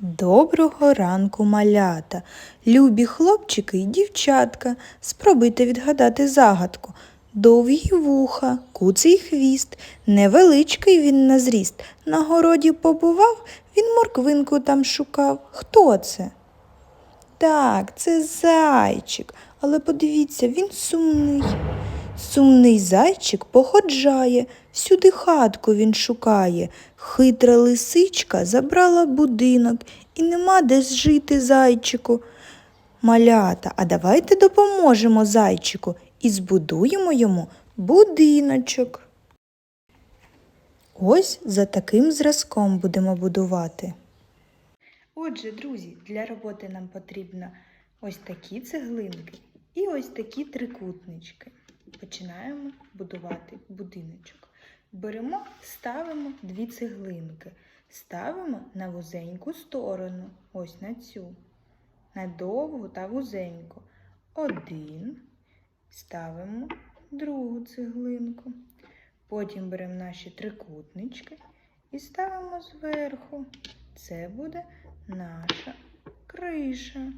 Доброго ранку, малята, любі хлопчики і дівчатка. Спробуйте відгадати загадку. Довгі вуха, куций хвіст, невеличкий він на зріст. На городі побував, він морквинку там шукав. Хто це? Так, це зайчик, але подивіться, він сумний. Сумний зайчик походжає, всюди хатку він шукає. Хитра лисичка забрала будинок і нема де жити зайчику. Малята, а давайте допоможемо зайчику і збудуємо йому будиночок. Ось за таким зразком будемо будувати. Отже, друзі, для роботи нам потрібно ось такі цеглинки і ось такі трикутнички. Починаємо будувати будиночок. Беремо, ставимо дві цеглинки, ставимо на вузеньку сторону, ось на цю, на довгу та вузеньку. Один, ставимо другу цеглинку. Потім беремо наші трикутнички і ставимо зверху. Це буде наша криша.